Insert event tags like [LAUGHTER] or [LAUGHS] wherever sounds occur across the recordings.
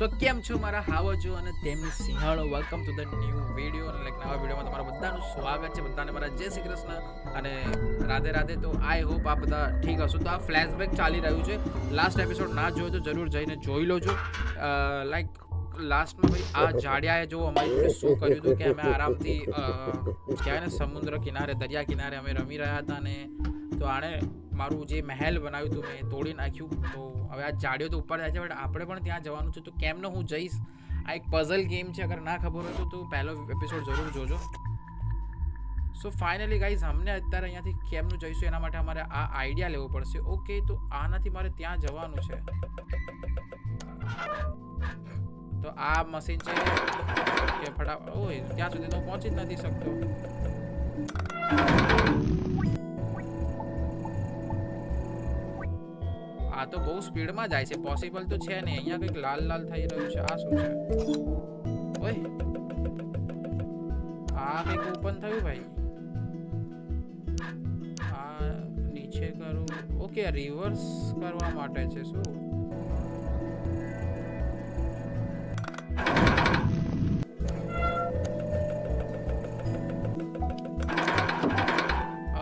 તો કેમ છો મારા હાવજો અને તેમની સિંહાળો? Welcome to the new video અને લાઈક નવા વિડીયોમાં તમારા બધાનું સ્વાગત છે. બધાને મારા જય શ્રી કૃષ્ણ અને રાધે રાધે તો આઈ હોપ આ બધા ઠીક હશો. તો આ ફ્લેશબેક ચાલી રહ્યું છે. લાસ્ટ એપિસોડ ના જોયો તો જરૂર જઈને જોઈ લો છો લાઈક લાસ્ટમાં ભાઈ આ જાડિયાએ જો અમારી જોડે શું કર્યું હતું કે અમે આરામથી કહેવાય ને સમુદ્ર કિનારે, દરિયા કિનારે અમે રમી રહ્યા હતા અને તો આણે મારું જે મહેલ બનાવ્યું હતું મેં તોડી નાખ્યું. તો હવે આ જાડિયો તો ઉપર જાય છે બટ આપણે પણ ત્યાં જવાનું છે. તો કેમનો હું જઈશ? આ એક પઝલ ગેમ છે, અગર ના ખબર હોય તો, તું પહેલો એપિસોડ જરૂર જોજો. સો ફાઇનલી ગાઈઝ અમને અત્યારે અહીંયાથી કેમનું જઈશું એના માટે અમારે આ આઈડિયા લેવો પડશે. ઓકે તો આનાથી મારે ત્યાં જવાનું છે. તો આ મશીન છે. કે ફટાફટ ઓય, ત્યાં સુધી તો પહોંચી જ નથી શકતો. આ તો બહુ સ્પીડમાં જાય છે. પોસિબલ તો છે નહીં. અહીંયા કંઈક લાલ લાલ થઈ રહ્યું છે. આ શું છે? ઓય. આ કંઈક ઓપન થયું ભાઈ. આ નીચે કરું. ઓકે રિવર્સ કરવા માટે છે શું?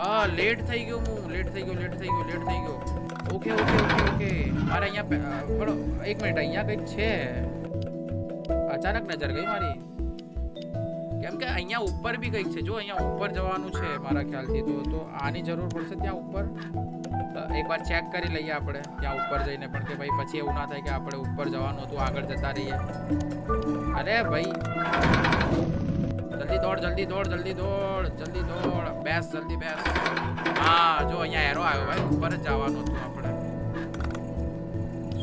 હા લેટ થઈ ગયો હું. લેટ થઈ ગયો લેટ થઈ ગયો લેટ થઈ ગયો. Okay okay okay okay. મારે અહીંયા પે- એક મિનિટ, અહીંયા કંઈક છે. અચાનક નજર ગઈ મારી. કેમ કે અહીંયા ઉપર બી કંઈક છે. જો, અહીંયા ઉપર જવાનું છે મારા ખ્યાલથી, તો તો આની જરૂર પડશે ત્યાં ઉપર? એકવાર ચેક કરી લઈએ આપણે, ત્યાં ઉપર જઈને પણ, કે ભાઈ પછી એવું ના થાય કે આપણે ઉપર જવાનું હતું, આગળ જતા રહીએ. અરે ભાઈ. જલ્દી દોડ જલ્દી દોડ જલ્દી દોડ જલ્દી દોડ. બેસ, જલ્દી બેસ. હા, જો, અહીંયા એરો આવ્યો ભાઈ, ઉપર જ જવાનું હતું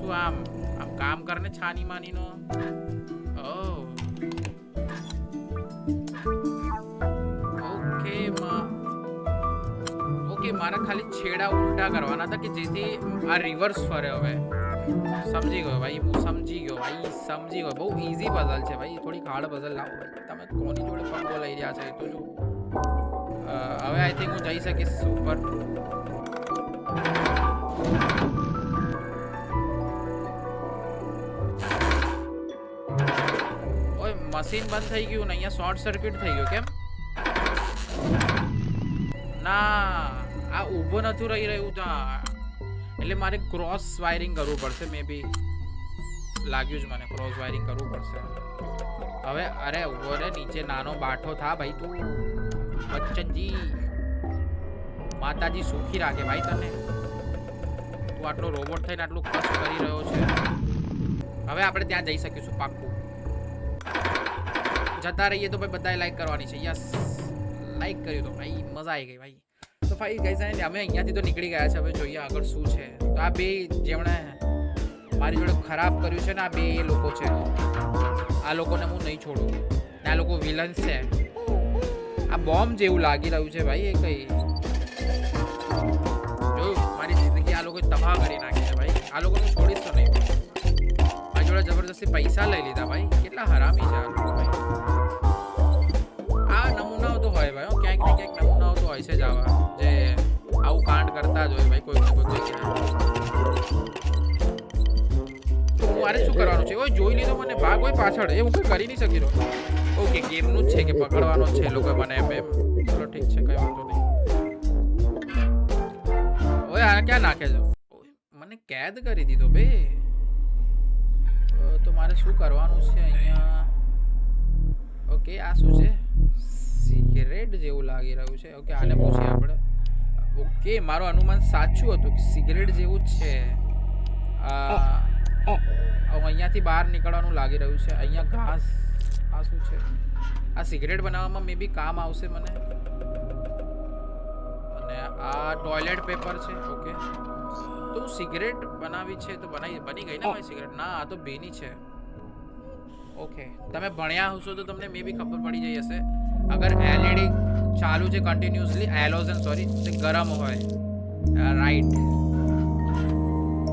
શું આમ આમ કામ કરને છાની માનીનો. ઓહ. ઓકે, માં. ઓકે, મારા ખાલી છેડા ઉલટા કરવાના હતા કે જેથી આ રિવર્સ ફરે હવે. સમજી ગયો ભાઈ, હું સમજી ગયો ભાઈ, સમજી ગયો. બહુ ઈઝી પઝલ છે ભાઈ થોડી હાર્ડ પઝલ લાવો ભાઈ. તમે કોની જોડે પંગો લઈ રહ્યા છો એ તો જો. હવે આઈ થિંક હું જઈ શકીશ ઉપર મશીન બંધ થઈ ગયું ને અહીંયા શોર્ટ સર્કિટ થઈ ગયું, કેમ? ના, આ ઊભો નથી રહી રહ્યું ત્યાં એટલે મારે ક્રોસ વાયરિંગ કરવું પડશે મે બી લાગ્યું જ મને ક્રોસ વાયરિંગ કરવું પડશે. હવે, અરે ઊભો રે, નીચે નાનો બાઠો થા ભાઈ તું. બચ્ચનજી. માતાજી સુખી રાખે ભાઈ તને. તું આટલો રોબોટ થઈને આટલું કષ્ટ કરી રહ્યો છે. હવે આપણે ત્યાં જઈ શકીશું પાક્કું. જતા રહીએ તો ભાઈ બધાએ લાઈક કરવાની છે. યસ લાઈક કર્યું તો ભાઈ, મજા આવી ગઈ ભાઈ. તો ભાઈ ગઈ સાહેબ અમે અહીંયાથી તો નીકળી ગયા છે. હવે જોઈએ આગળ શું છે. તો આ બે જેમણે મારી જોડે ખરાબ કર્યું છે ને આ બે એ લોકો છે. આ લોકોને હું નહીં છોડું. આ લોકો વિલન્સ છે. આ બોમ્બ જેવું લાગી રહ્યું છે ભાઈ એ કઈ. જોયું મારી જિંદગી આ લોકોએ તબાહ કરી નાખી છે ભાઈ. આ લોકોને છોડીશ તો નહીં. મારી જોડે જબરદસ્તી પૈસા લઈ લીધા ભાઈ. કેટલા હરામી છે આ લોકો ભાઈ. હોય છે જ આવા જે આવું કાંડ કરતા જ હોય ભાઈ, કોઈ કોઈ કોઈ મારે શું કરવાનું છે? ઓય, જોઈ લીધો મને ભાગ. હોય પાછળ. એ હું કંઈ કરી નહીં શકી રહ્યો. ઓકે, ગેમનું જ છે કે પકડવાનો છે? એ લોકો મને એમ એમ. ચલો, ઠીક છે, કઈ વાંધો નહીં. ઓય આ ક્યાં નાખે છે? મને કેદ કરી દીધો બે. તો મારે શું કરવાનું છે અહીંયા? ઓકે, આ શું છે? સિગરેટ જેવું લાગી રહ્યું છે. ઓકે આને પૂછીએ આપણે. ઓકે મારું અનુમાન સાચું હતું કે સિગરેટ જેવું જ છે. આ અહીંયાથી બહાર નીકળવાનું લાગી રહ્યું છે. અહીંયા ઘાસ આ શું છે? આ સિગરેટ બનાવવામાં મે બી કામ આવશે મને. અને આ ટોયલેટ પેપર છે ઓકે. તો હું સિગરેટ બનાવી છે તો બનાવી બની ગઈ ને મારી સિગરેટ? ના આ તો બેની છે. ઓકે તમે ભણ્યા હશો તો તમને મે બી ખબર પડી જઈ હશે. અગર એલઈડી ચાલુ છે કન્ટિન્યુઅસલી હેલોજન સોરી તે ગરમ હોય રાઈટ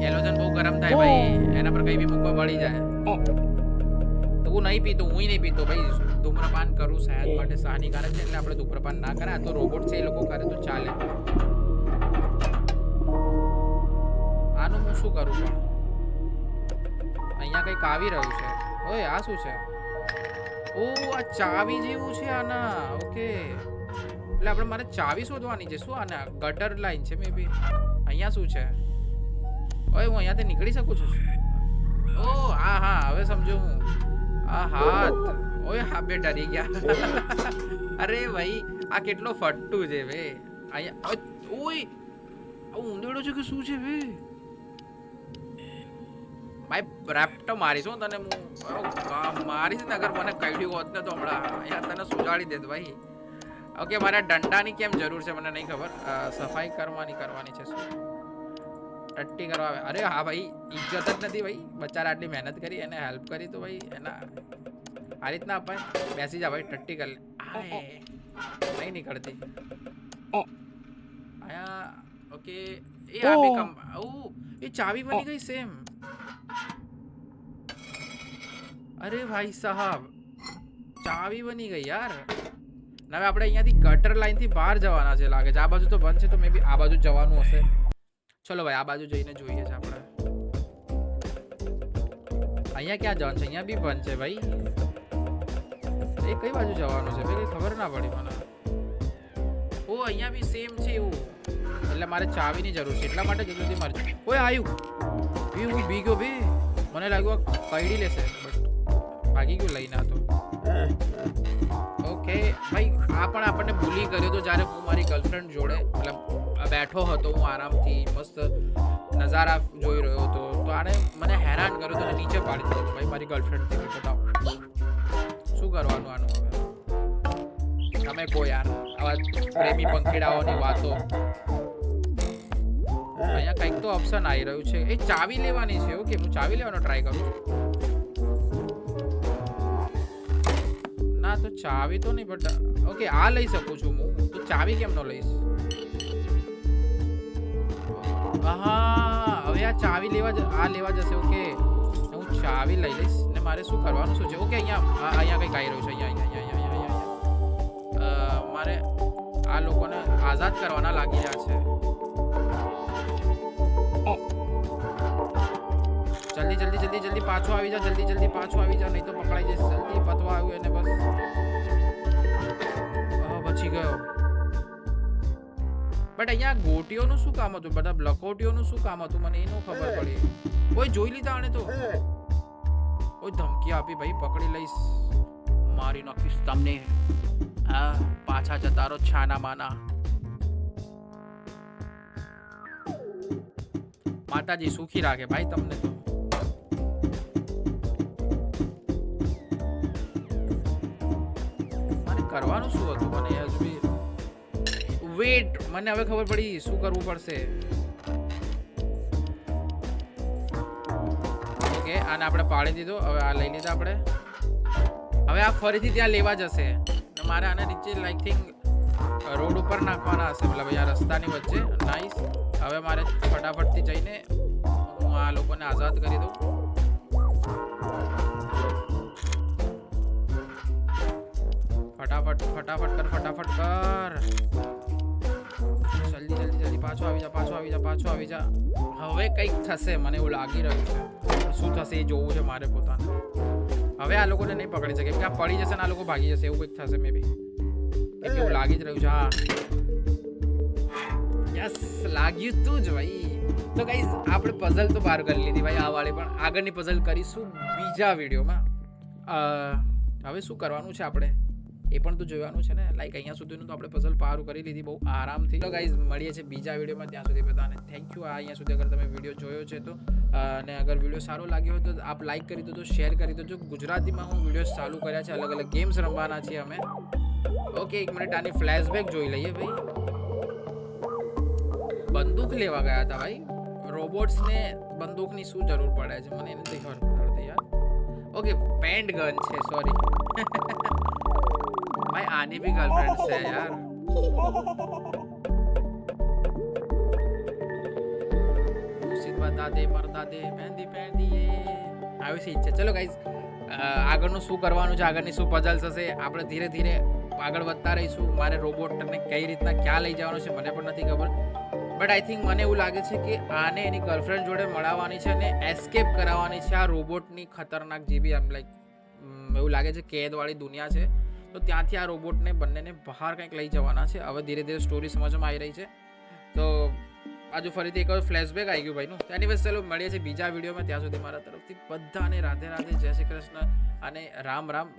હેલોજન બહુ ગરમ થાય ભાઈ એના પર કઈ બી મૂકવા પડી જાય તો હું નહીં પીતો હું નહીં પીતો ભાઈ ધૂમ્રપાન કરું સેહત માટે હાનિકારક છે એટલે આપણે ધૂમ્રપાન ના કરે તો રોબોટ છે એ લોકો કરે તો ચાલે આનું હું શું કરું પણ અહીંયા કંઈક આવી રહ્યું છે ઓય આ શું છે ઓ, આ ચાવી જેવું છે આના. ઓકે. એટલે આપણે મારે ચાવી શોધવાની છે. શું આના ગટર લાઈન છે મે બી અહીંયા શું છે? ઓય, હું અહીંયાથી નીકળી શકું છું? ઓ, હા હા, હવે સમજો હું. આ હાથ. ઓય, હા, બે ડરી ગયા. [LAUGHS] અરે ભાઈ, આ કેટલો ફટ્ટુ છે બે અહીંયા, ઓય આ ઊંધેડો છે કે શું છે બે ભાઈ રેપ તો મારીશ હું તને હું. કામ મારીશ ને અગર મને કઈડ્યું હોત ને તો હમણાં. યાર તને સુજાડી દેત ભાઈ. ઓકે મારે દંડાની કેમ જરૂર છે મને નહીં ખબર. સફાઈ કરવાની કરવાની છે શું? ટટ્ટી કરવા આવે. અરે હા ભાઈ ઇજ્જત જ નથી ભાઈ. બચારા આટલી મહેનત કરી એને હેલ્પ કરી તો ભાઈ એના આ રીતના આપણે બેસી જા ભાઈ ટટ્ટી કરી નહીં નીકળતી. આયા ઓકે. એ આ બી કમ ઓ એ ચાવી બની ગઈ સેમ અરે ભાઈ સાહેબ, ચાવી બની ગઈ યાર. હવે આપણે અહીંયાથી ગટર લાઈનથી બહાર જવાના છે લાગે છે. આ બાજુ તો બંધ છે તો મે બી આ બાજુ જવાનું હશે. ચલો ભાઈ, આ બાજુ જઈને જોઈએ છે આપણે. અહીંયા ક્યાં જવાનું છે? અહીંયા બી બંધ છે ભાઈ. એ કઈ બાજુ જવાનું છે? ભાઈ ખબર ના પડી મને. ઓ, અહીંયા બી સેમ છે એવું. એટલે મારે ચાવીની જરૂર છે. એટલા માટે જલ્દી મારે ઓય આવ્યું એ, હું બી ગયો બી મને લાગ્યું આ કઈડી લેશે બટ ભાગી ગયું લઈને આતો ઓકે, ભાઈ, આ પણ આપણને ભૂલી ગયો તો જ્યારે હું મારી ગર્લફ્રેન્ડ જોડે, મતલબ, બેઠો હતો, હું આરામથી મસ્ત નજારા જોઈ રહ્યો હતો, તો આને મને હેરાન કર્યો તો નીચે પાડી દીધો ભાઈ, મારી ગર્લફ્રેન્ડથી બતાવ શું કરવાનું આનું હવે? તમે કો યાર, આવા પ્રેમી પંખીડાઓની વાતો. અહીંયા કંઈક તો ઓપ્શન આવી રહ્યું છે. એ ચાવી લેવાની છે, ઓકે, હું ચાવી લેવાનો ટ્રાય કરું છું. ના તો ચાવી તો નહીં બટ ઓકે આ લઈ શકું છું હું. તો ચાવી કેમ ન લઈશ? હા હવે આ ચાવી લેવા આ લેવા જશે ઓકે હું ચાવી લઈ લઈશ, ને મારે શું કરવાનું, શું છે? ઓકે અહીંયા અહીંયા કંઈક આવી રહ્યું છે, અહીંયા અહીંયા અહીંયા અહીંયા અહીંયા મારે આ લોકોને આઝાદ કરવાના લાગી રહ્યા છે. જલ્દી જલ્દી પાછો આવી જા જલ્દી જલ્દી પાછો આવી જા નહીં તો પકડાઈ જશે જલ્દી પતવા આવ્યું એને બસ. બચી ગયો. બટ અહીંયા ગોટીઓનું શું કામ હતું? બધા બ્લકોટીઓનું શું કામ હતું? મને એનું ખબર પડી. કોઈ જોઈ લીધા આને તો? કોઈ ધમકી આપી ભાઈ પકડી લઈશ. મારી નાખીશ તમને. આ પાછા જતા રહો છાના માના માતાજી સુખી રાખે ભાઈ તમને તો. કરવાનું શું હતું? મને હજુ વેટ મને હવે ખબર પડી શું કરવું પડશે. ઓકે, આને આપણે પાડી દીધો. હવે આ લઈ લીધા આપણે. હવે આ ફરીથી ત્યાં લેવા જશે. મારે આને નીચે લાઈક થિંક રોડ ઉપર નાખવાના હશે. મતલબ અહીંયા રસ્તાની વચ્ચે. નાઈસ હવે મારે ફટાફટથી જઈને હું આ લોકોને આઝાદ કરી દઉં. ફટાફટ ફટાફટ કર ફટાફટ કર. જલ્દી જલ્દી જલ્દી, પાછો આવી જા, પાછો આવી જા, પાછો આવી જા. હવે કંઈક થશે, મને એવું લાગી રહ્યું છે. શું થશે એ જોવું છે મારે પોતાને. હવે આ લોકોને નહીં પકડી શકે. કે આ પડી જશે ને આ લોકો ભાગી જશે, એવું કંઈક થશે મે બી એવું લાગી જ રહ્યું છે, હા. યસ લાગ્યું તું જ ભાઈ. તો ગાઈઝ આપણે પઝલ તો બહાર કરી લીધી ભાઈ, આ વાળી પણ. આગળની પઝલ કરીશું બીજા વિડીયોમાં હવે શું કરવાનું છે આપણે? એ પણ તો જોવાનું છે ને. લાઈક અહીંયા સુધીનું તો આપણે પઝલ પાર કરી લીધી બહુ આરામથી. તો ગાઈઝ મળીએ છીએ બીજા વિડીયોમાં. ત્યાં સુધી બધાને થેન્ક યુ આ અહીંયા સુધી અગર તમે વીડિયો જોયો છે તો અને અગર વીડિયો સારો લાગ્યો હોય તો આપ લાઈક કરી દો શેર કરી દો ગુજરાતીમાં હું વીડિયો ચાલુ કર્યા છે અલગ અલગ ગેમ્સ રમવાના છીએ અમે. ઓકે એક મિનિટ આની ફ્લેશબેક જોઈ લઈએ ભાઈ. બંદૂક લેવા ગયા હતા ભાઈ. રોબોટ્સને બંદૂકની શું જરૂર પડે છે? મને એ નથી ખબર પડતી યાર ઓકે પેન્ટ ગન છે સોરી [LAUGHS] આની બી ગર્લફ્રેન્ડ છે યાર. મુસીદ બતા દે મરદા દે મહેંદી પહેરદી એ આવી સી છે ચલો ગાઈઝ આગળનું શું કરવાનું છે? આગળની શું પઝલ્સ હશે આપણે ધીરે ધીરે આગળ વધતા રહીશું. મારે રોબોટને કઈ રીતના ક્યાં લઈ જવાનું છે મને પણ નથી ખબર. બટ આઈ થિંક મને એવું લાગે છે કે આને એની ગર્લફ્રેન્ડ જોડે મળાવવાની છે અને એસ્કેપ કરાવવાની છે આ રોબોટની ખતરનાક જેવી આમ લાઈક એવું લાગે છે કેદવાળી દુનિયા છે. તો ત્યાંથી આ રોબોટને બંનેને બહાર કંઈક લઈ જવાના છે. હવે ધીરે ધીરે સ્ટોરી સમજમાં આવી રહી છે. તો આજુ ફરીથી એક ફ્લેશબેક આવી ગયું ભાઈનું. એની એની ચલો, મળીએ છીએ બીજા વિડીયોમાં ત્યાં સુધી મારા તરફથી બધાને રાધે રાધે, જય શ્રી કૃષ્ણ અને રામ રામ.